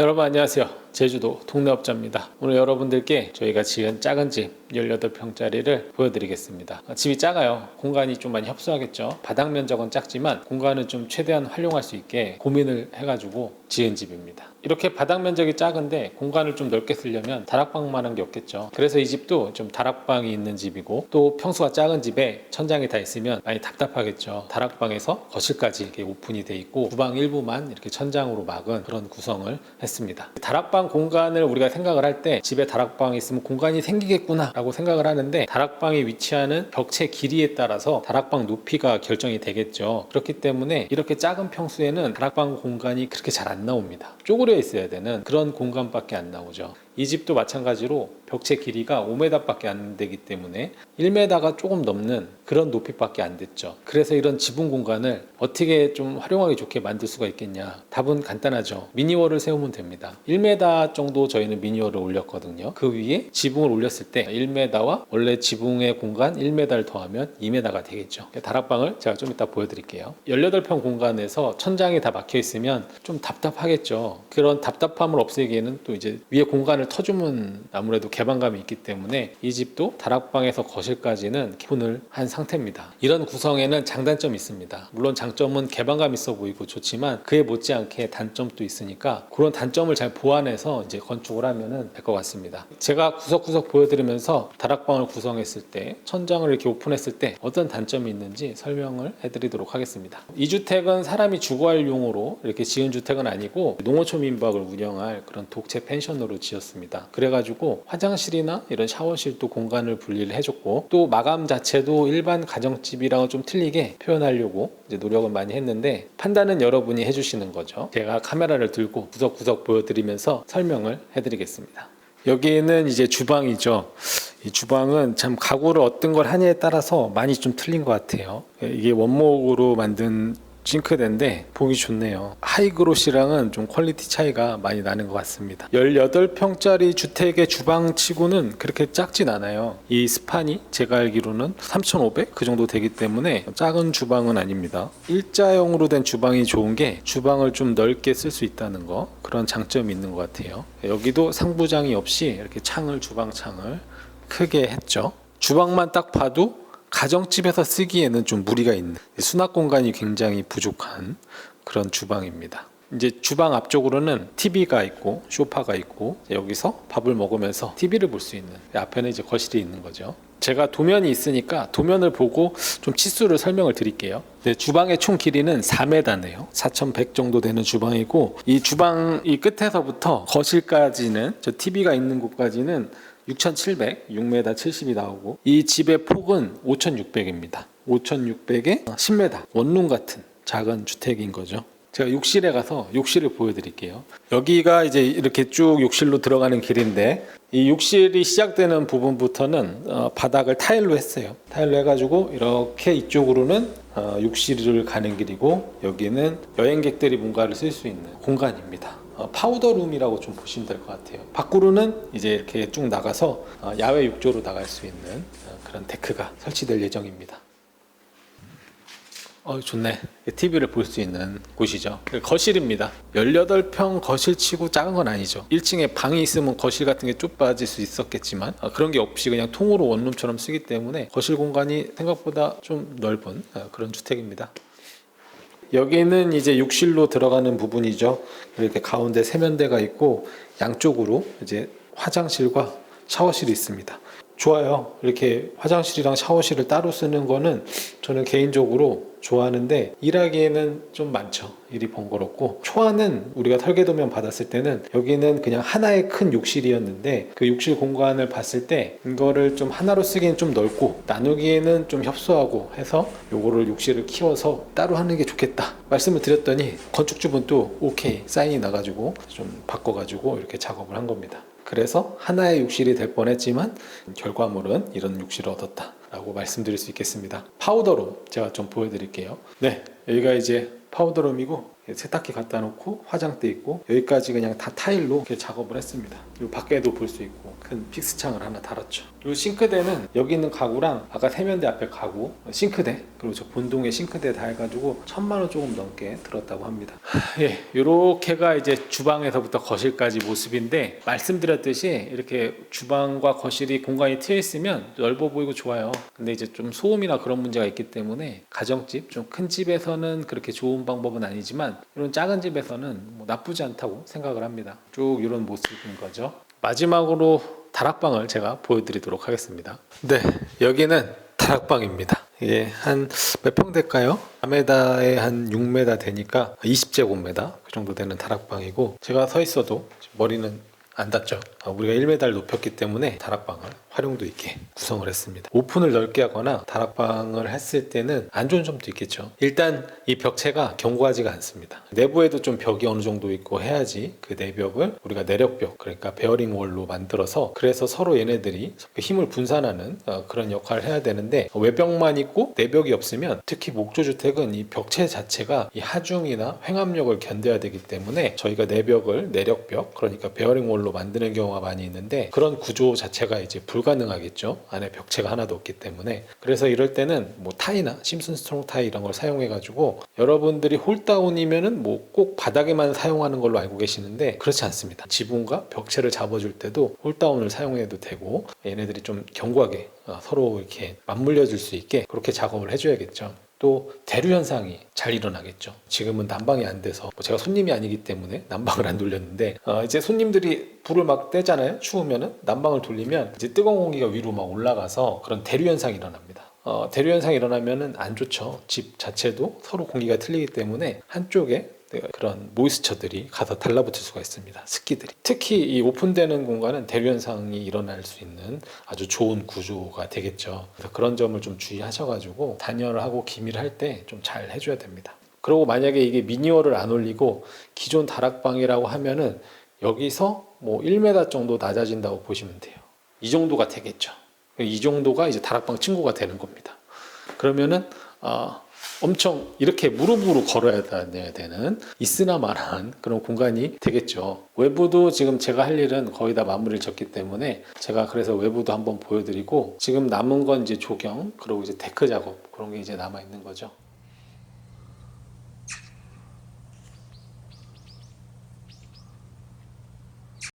여러분 안녕하세요. 제주도 동네업자입니다. 오늘 여러분들께 저희가 지은 작은 집 18평짜리를 보여드리겠습니다. 아, 집이 작아요. 공간이 좀 많이 협소하겠죠. 바닥 면적은 작지만 공간을 좀 최대한 활용할 수 있게 고민을 해가지고 지은 집입니다. 이렇게 바닥 면적이 작은데 공간을 좀 넓게 쓰려면 다락방만한 게 없겠죠. 그래서 이 집도 좀 다락방이 있는 집이고 또 평수가 작은 집에 천장이 다 있으면 많이 답답하겠죠. 다락방에서 거실까지 이렇게 오픈이 돼 있고 주방 일부만 이렇게 천장으로 막은 그런 구성을 했습니다. 다락방 공간을 우리가 생각을 할 때 집에 다락방이 있으면 공간이 생기겠구나 라고 생각을 하는데 다락방이 위치하는 벽체 길이에 따라서 다락방 높이가 결정이 되겠죠. 그렇기 때문에 이렇게 작은 평수에는 다락방 공간이 그렇게 잘 안 나옵니다. 쪼그려 있어야 되는 그런 공간밖에 안 나오죠. 이 집도 마찬가지로 벽체 길이가 5m밖에 안 되기 때문에 1m가 조금 넘는 그런 높이밖에 안 됐죠. 그래서 이런 지붕 공간을 어떻게 좀 활용하기 좋게 만들 수가 있겠냐? 답은 간단하죠. 미니월을 세우면 됩니다. 1m 정도 저희는 미니월을 올렸거든요. 그 위에 지붕을 올렸을 때 1m와 원래 지붕의 공간 1m를 더하면 2m가 되겠죠. 다락방을 제가 좀 이따 보여드릴게요. 18평 공간에서 천장이 다 막혀 있으면 좀 답답하겠죠. 그런 답답함을 없애기에는 또 이제 위에 공간 을 터주면 아무래도 개방감이 있기 때문에 이 집도 다락방에서 거실까지는 기본을 한 상태입니다. 이런 구성에는 장단점이 있습니다. 물론 장점은 개방감 있어 보이고 좋지만 그에 못지않게 단점도 있으니까 그런 단점을 잘 보완해서 이제 건축을 하면은 될 것 같습니다. 제가 구석구석 보여드리면서 다락방을 구성했을 때 천장을 이렇게 오픈했을 때 어떤 단점이 있는지 설명을 해드리도록 하겠습니다. 이 주택은 사람이 주거할 용으로 이렇게 지은 주택은 아니고 농어촌 민박을 운영할 그런 독채 펜션으로 지었습니다. 그래가지고 화장실이나 이런 샤워실도 공간을 분리를 해줬고 또 마감 자체도 일반 가정집이랑은 좀 틀리게 표현하려고 이제 노력을 많이 했는데 판단은 여러분이 해주시는 거죠. 제가 카메라를 들고 구석구석 보여드리면서 설명을 해드리겠습니다. 여기는 이제 주방이죠. 이 주방은 참 가구를 어떤 걸 하냐에 따라서 많이 좀 틀린 것 같아요. 이게 원목으로 만든 싱크대인데 보기 좋네요. 하이그로시랑은 좀 퀄리티 차이가 많이 나는 것 같습니다. 18평짜리 주택의 주방치고는 그렇게 작진 않아요. 이 스판이 제가 알기로는 3,500 그 정도 되기 때문에 작은 주방은 아닙니다. 일자형으로 된 주방이 좋은 게 주방을 좀 넓게 쓸 수 있다는 거 그런 장점이 있는 것 같아요. 여기도 상부장이 없이 이렇게 창을 주방 창을 크게 했죠. 주방만 딱 봐도 가정집에서 쓰기에는 좀 무리가 있는 수납 공간이 굉장히 부족한 그런 주방입니다. 이제 주방 앞쪽으로는 TV가 있고 소파가 있고 여기서 밥을 먹으면서 TV를 볼 수 있는 앞에는 이제 거실이 있는 거죠. 제가 도면이 있으니까 도면을 보고 좀 치수를 설명을 드릴게요. 네, 주방의 총 길이는 4m네요. 4,100 정도 되는 주방이고 이 주방 이 끝에서부터 거실까지는 저 TV가 있는 곳까지는 6,700, 6m 70이 나오고 이 집의 폭은 5,600입니다. 5,600에 10m 원룸 같은 작은 주택인 거죠. 제가 욕실에 가서 욕실을 보여드릴게요. 여기가 이제 이렇게 쭉 욕실로 들어가는 길인데 이 욕실이 시작되는 부분부터는 어, 바닥을 타일로 했어요. 타일로 해가지고 이렇게 이쪽으로는 어, 욕실을 가는 길이고 여기는 여행객들이 뭔가를 쓸 수 있는 공간입니다. 어, 파우더룸이라고 좀 보시면 될 것 같아요. 밖으로는 이제 이렇게 쭉 나가서 어, 야외 욕조로 나갈 수 있는 어, 그런 데크가 설치될 예정입니다. 어, 좋네. TV를 볼 수 있는 곳이죠. 거실입니다. 18평 거실치고 작은 건 아니죠. 1층에 방이 있으면 거실 같은 게 좁아질 수 있었겠지만 어, 그런 게 없이 그냥 통으로 원룸처럼 쓰기 때문에 거실 공간이 생각보다 좀 넓은 어, 그런 주택입니다. 여기는 이제 욕실로 들어가는 부분이죠. 이렇게 가운데 세면대가 있고 양쪽으로 이제 화장실과 샤워실이 있습니다. 좋아요. 이렇게 화장실이랑 샤워실을 따로 쓰는 거는 저는 개인적으로 좋아하는데 일하기에는 좀 많죠. 일이 번거롭고 초안은 우리가 설계도면 받았을 때는 여기는 그냥 하나의 큰 욕실이었는데 그 욕실 공간을 봤을 때 이거를 좀 하나로 쓰기엔 좀 넓고 나누기에는 좀 협소하고 해서 요거를 욕실을 키워서 따로 하는 게 좋겠다 말씀을 드렸더니 건축주분 또 오케이 사인이 나가지고 좀 바꿔가지고 이렇게 작업을 한 겁니다. 그래서 하나의 욕실이 될 뻔했지만 결과물은 이런 욕실을 얻었다. 라고 말씀드릴 수 있겠습니다. 파우더룸 제가 좀 보여드릴게요. 네, 여기가 이제 파우더룸이고 세탁기 갖다 놓고 화장대 있고 여기까지 그냥 다 타일로 이렇게 작업을 했습니다. 그리고 밖에도 볼 수 있고 큰 픽스 창을 하나 달았죠. 이 싱크대는 여기 있는 가구랑 아까 세면대 앞에 가구, 싱크대 그리고 저 본동에 싱크대 다 해가지고 천만 원 조금 넘게 들었다고 합니다. 예, 요렇게가 이제 주방에서부터 거실까지 모습인데 말씀드렸듯이 이렇게 주방과 거실이 공간이 트여 있으면 넓어 보이고 좋아요. 근데 이제 좀 소음이나 그런 문제가 있기 때문에 가정집 좀 큰 집에서는 그렇게 좋은 방법은 아니지만 이런 작은 집에서는 뭐 나쁘지 않다고 생각을 합니다. 쭉 이런 모습인 거죠. 마지막으로 다락방을 제가 보여드리도록 하겠습니다. 네, 여기는 다락방입니다. 이게 한 몇 평 될까요? 4m에 한 6m 되니까 20제곱미터 그 정도 되는 다락방이고 제가 서 있어도 머리는 안 닿죠. 아, 우리가 1m를 높였기 때문에 다락방을 활용도 있게 구성을 했습니다. 오픈을 넓게 하거나 다락방을 했을 때는 안 좋은 점도 있겠죠. 일단 이 벽체가 견고하지가 않습니다. 내부에도 좀 벽이 어느 정도 있고 해야지 그 내벽을 우리가 내력벽 그러니까 베어링 월로 만들어서 그래서 서로 얘네들이 힘을 분산하는 어, 그런 역할을 해야 되는데 외벽만 있고 내벽이 없으면 특히 목조 주택은 이 벽체 자체가 이 하중이나 횡압력을 견뎌야 되기 때문에 저희가 내벽을 내력벽 그러니까 베어링 월로 만드는 경우가 많이 있는데 그런 구조 자체가 이제 불가 능하겠죠. 안에 벽체가 하나도 없기 때문에 그래서 이럴 때는 뭐 타이나 심슨 스트롱 타이 이런 걸 사용해 가지고 여러분들이 홀다운이면은 뭐 꼭 바닥에만 사용하는 걸로 알고 계시는데 그렇지 않습니다. 지붕과 벽체를 잡아줄 때도 홀다운을 사용해도 되고 얘네들이 좀 견고하게 어, 서로 이렇게 맞물려 줄 수 있게 그렇게 작업을 해줘야겠죠. 또 대류 현상이 잘 일어나겠죠. 지금은 난방이 안 돼서 뭐 제가 손님이 아니기 때문에 난방을 안 돌렸는데 어, 이제 손님들이 불을 막 떼잖아요. 추우면은 난방을 돌리면 이제 뜨거운 공기가 위로 막 올라가서 그런 대류 현상이 일어납니다. 어, 대류 현상이 일어나면은 안 좋죠. 집 자체도 서로 공기가 틀리기 때문에 한쪽에 네, 그런 모이스처들이 가서 달라붙을 수가 있습니다. 습기들이. 특히 이 오픈되는 공간은 대류 현상이 일어날 수 있는 아주 좋은 구조가 되겠죠. 그래서 그런 점을 좀 주의하셔가지고 단열하고 기밀할 때 좀 잘 해줘야 됩니다. 그리고 만약에 이게 미니어를 안 올리고 기존 다락방이라고 하면은 여기서 뭐 1m 정도 낮아진다고 보시면 돼요. 이 정도가 되겠죠. 이 정도가 이제 다락방 친구가 되는 겁니다. 그러면은 어, 엄청 이렇게 무릎으로 걸어야 되는 있으나마한 그런 공간이 되겠죠. 외부도 지금 제가 할 일은 거의 다 마무리를 졌기 때문에 제가 그래서 외부도 한번 보여드리고 지금 남은 건 이제 조경 그리고 이제 데크 작업 그런 게 이제 남아 있는 거죠.